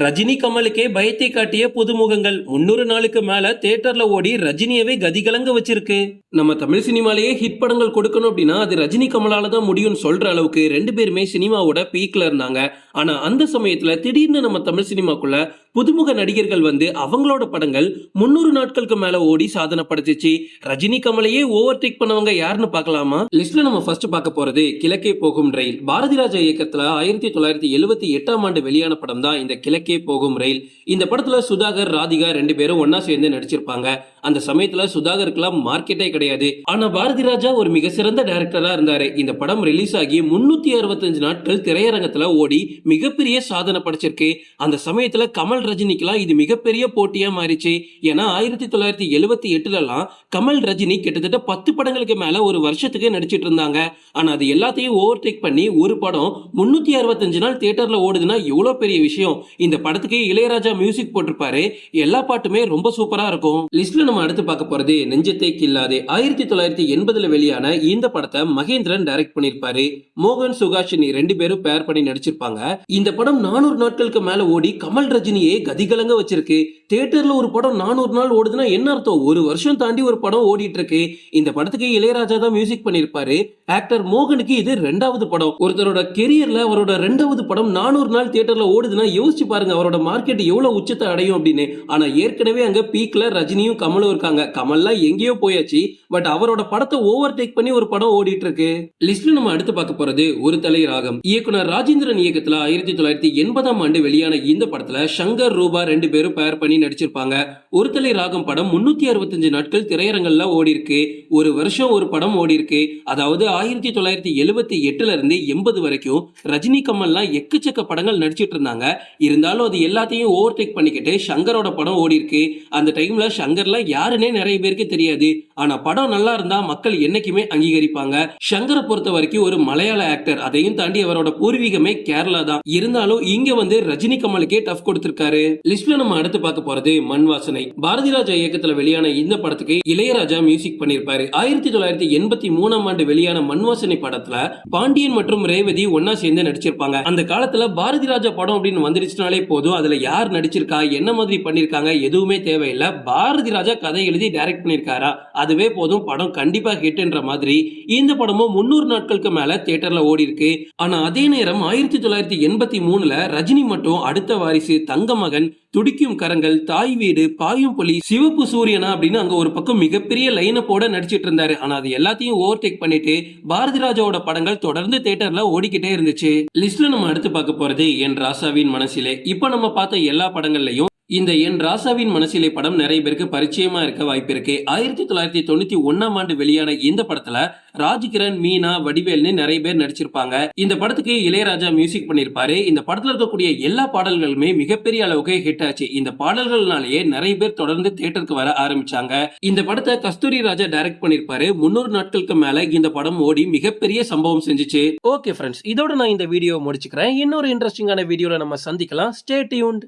ரஜினி கமலுக்கே பயத்தை காட்டிய புதுமுகங்கள் முன்னூறு நாளுக்கு மேல தேட்டர்ல ஓடி ரஜினியவே கதிகலங்க வச்சிருக்கு. நம்ம தமிழ் சினிமாலேயே ஹிட் படங்கள் கொடுக்கணும் அப்படின்னா அது ரஜினி கமலால தான் முடியும்னு சொல்ற அளவுக்கு ரெண்டு பேருமே சினிமாவோட பீக்ல இருந்தாங்க. ஆனா அந்த சமயத்துல திடீர்னு நம்ம தமிழ் சினிமாக்குள்ள புதுமுக நடிகர்கள் வந்து அவங்களோட படங்கள் முன்னூறு நாட்களுக்கு மேல ஓடி சாதனை படைச்சிச்சு. ரஜினி கமலையே ஓவர் டேக் பண்ணவங்க யாருன்னு பார்க்கலாமா? லிஸ்ட்ல நம்ம ஃபர்ஸ்ட் பார்க்க போறது கிழக்கே போகும் ரயில் பாரதி ராஜா இயக்கத்துல ஆயிரத்தி தொள்ளாயிரத்தி எழுபத்தி எட்டாம் ஆண்டு வெளியான படம் தான் இந்த கிழக்கே போகும் ரயில் இந்த படத்துல சுதாகர் ராதிகா ரெண்டு பேரும் ஒன்னா சேர்ந்து நடிச்சிருப்பாங்க. அந்த சமயத்துல சுதாகருக்குலாம் மார்க்கெட்டே கிடையாது. ஆனா பாரதி ராஜா ஒரு மிக சிறந்த டைரக்டரா இருந்தாரு. இந்த படம் ரிலீஸ் ஆகி முன்னூத்தி அறுபத்தஞ்சு நாட்கள் திரையரங்கத்துல ஓடி மிகப்பெரிய சாதனை படைச்சிருக்கு. அந்த சமயத்துல கமல் ரஜினிக்கெல்லாம் இது மிகப்பெரிய போட்டியா மாறிச்சு. ஏன்னா ஆயிரத்தி தொள்ளாயிரத்தி எழுபத்தி எட்டுலலாம் கமல் ரஜினி கிட்டத்தட்ட பத்து படங்களுக்கு மேல ஒரு வருஷத்துக்கு நடிச்சிட்டு இருந்தாங்க. ஆனா அது எல்லாத்தையும் ஓவர்டேக் பண்ணி ஒரு படம் முன்னூத்தி அறுபத்தஞ்சு நாள் தியேட்டர்ல ஓடுதுன்னா எவ்வளவு பெரிய விஷயம். இந்த படத்துக்கு இளையராஜா மியூசிக் போட்டிருப்பாரு. எல்லா பாட்டுமே ரொம்ப சூப்பரா இருக்கும். லிஸ்ட்ல நம்ம அடுத்து பார்க்க போறது நெஞ்சத்தை கில்லாதே. ஆயிரத்தி தொள்ளாயிரத்தி எண்பதுல வெளியான இந்த படத்தை மகேந்திரன் டைரக்ட் பண்ணிருப்பாரு. மோகன் சுகாஷினி ரெண்டு பேரும் பேர் பண்ணி நடிச்சிருப்பாங்க. இந்த படம் நானூறு நாட்களுக்கு மேல ஓடி கமல் ரஜினியை கதிகலங்க வச்சிருக்கு. தியேட்டர்ல ஒரு படம் நானூறு நாள் ஓடுதுன்னா என்ன அர்த்தம்? ஒரு வருஷம் தாண்டி ஒரு படம் ஓடிட்டு இருக்கு இந்த படத்துக்கு இளையராஜா தான் மியூசிக் பண்ணிருப்பாரு. ஆக்டர் மோகனுக்கு இது ரெண்டாவது படம். ஒருத்தரோட கெரியர்ல அவரோட ரெண்டாவது படம் நானூறு நாள் தியேட்டர்ல ஓடுதுன்னா யோசிச்சு பாருங்க அவரோட மார்க்கெட் எவ்வளவு உச்சத்தை அடையும் அப்படின்னு. ஆனா ஏற்கனவே அங்க பீக்ல ரஜினியும் கமலும் இருக்காங்க. கமல்லாம் எங்கேயோ போயாச்சு. பட் அவரோட படத்தை ஓவர் டேக் பண்ணி ஒரு படம் ஓடிட்டு இருக்கு லிஸ்ட்ல நம்ம அடுத்து பார்க்க போறது ஒரு தலை ராகம். இயக்குனர் ராஜேந்திரன் இயக்கத்துல ஆயிரத்தி தொள்ளாயிரத்தி எண்பதாம் ஆண்டு வெளியான இந்த படத்துல சங்கர் ரூபா ரெண்டு பேரும் பேர் பண்ணி நடிச்சிருப்பாங்க. ஒரு தலை ராகம் படம் முன்னூத்தி அறுபத்தஞ்சு நாட்கள் திரையரங்கள்ல ஓடி இருக்கு ஒரு வருஷம் ஒரு படம் ஓடி இருக்கு அதாவது ஆயிரத்தி தொள்ளாயிரத்தி எழுபத்தி எட்டுல இருந்து எண்பது வரைக்கும் ரஜினி கமல்லாம் எக்கச்சக்க படங்கள் நடிச்சிட்டு இருந்தாங்க. இருந்தாலும் அது எல்லாத்தையும் ஓவர் டேக் பண்ணிக்கிட்டு சங்கரோட படம் ஓடி இருக்கு அந்த டைம்ல சங்கர்லாம் யாருன்னே நிறைய பேருக்கு தெரியாது. ஆனா படம் நல்லா இருந்தா மக்கள் என்னைக்குமே அங்கீகரிப்பாங்க. சங்கரை பொறுத்த வரைக்கும் ஒரு மலையாள ஆக்டர் அதையும் தாண்டி அவரோட பூர்வீகமே கேரளா தான். இருந்தாலும் இங்க வந்து ரஜினி கமலுக்கே டஃப் கொடுத்திருக்காரு. லிஸ்ட்ல நம்ம அடுத்து பார்க்க போறது மண் வாசனை. பாரதி ராஜா இயக்கத்துல வெளியான இந்த படத்துக்கு இளையராஜா மியூசிக் பண்ணிருப்பாரு ஆயிரத்தி தொள்ளாயிரத்தி எண்பத்தி மூணாம் ஆண்டு வெளியான மண் வாசனை படத்துல பாண்டியன் மற்றும் ரேவதி ஒன்னா சேர்ந்து நடிச்சிருப்பாங்க. அந்த காலத்துல பாரதி ராஜா படம் அப்படின்னு வந்துருச்சுனாலே போதும். அதுல யார் நடிச்சிருக்கா? என்ன மாதிரி பண்ணிருக்காங்க? எதுவுமே தேவையில்லை. பாரதி ராஜா கதை எழுதி டைரக்ட் பண்ணிருக்காரா? அதுவே போதும். படம் கண்டிப்பா ஹிட்ன்ற மாதிரி. இந்த படமும் முன்னூறு நாட்களுக்கு மேல தியேட்டர்ல ஓடி இருக்கு ஆனா அதே நேரம் ஆயிரத்தி தொள்ளாயிரத்தி எண்பத்தி மூணுல ரஜினி மட்டும் அடுத்த வாரிசு தங்கம் மகன் துடிக்கும் கரங்கள் தாய் வீடு பாயும் புலி சிவப்பு சூரியனா அப்படின்னு அங்க ஒரு பக்கம் மிகப்பெரிய லைனை போட நடிச்சிட்டு இருந்தாரு. ஆனா அது எல்லாத்தையும் ஓவர்டேக் பண்ணிட்டு பாரதி ராஜாவோட படங்கள் தொடர்ந்து தியேட்டர்ல ஓடிக்கிட்டே இருந்துச்சு. லிஸ்ட்ல நம்ம அடுத்து பார்க்க போறது என் ராசாவின் மனசிலே. இப்ப நம்ம பார்த்த எல்லா படங்கள்லயும் இந்த என் ராசாவின் மனசிலே படம் நிறைய பேருக்கு பரிச்சயமா இருக்க வாய்ப்பு இருக்கு ஆயிரத்தி தொள்ளாயிரத்தி தொண்ணூத்தி ஒன்னாம் ஆண்டு வெளியான இந்த படத்துல ராஜ்கிரண் மீனா வடிவேல்னு நிறைய பேர் நடிச்சிருப்பாங்க. இந்த படத்துக்கு இளையராஜா மியூசிக் பண்ணிருப்பாரு இந்த படத்துல இருக்கக்கூடிய எல்லா பாடல்களுமே மிகப்பெரிய அளவுக்கு ஹிட் ஆச்சு. இந்த பாடல்கள்னாலேயே நிறைய பேர் தொடர்ந்து தியேட்டருக்கு வர ஆரம்பிச்சாங்க. இந்த படத்தை கஸ்தூரி ராஜா டைரக்ட் பண்ணிருப்பாரு முன்னூறு நாட்களுக்கு மேல இந்த படம் ஓடி மிகப்பெரிய சம்பவம் செஞ்சுச்சு. ஓகே ஃப்ரெண்ட்ஸ் இதோட நான் இந்த வீடியோ முடிச்சுக்கிறேன். இன்னொரு இன்ட்ரெஸ்டிங்கான வீடியோல நம்ம சந்திக்கலாம். Stay tuned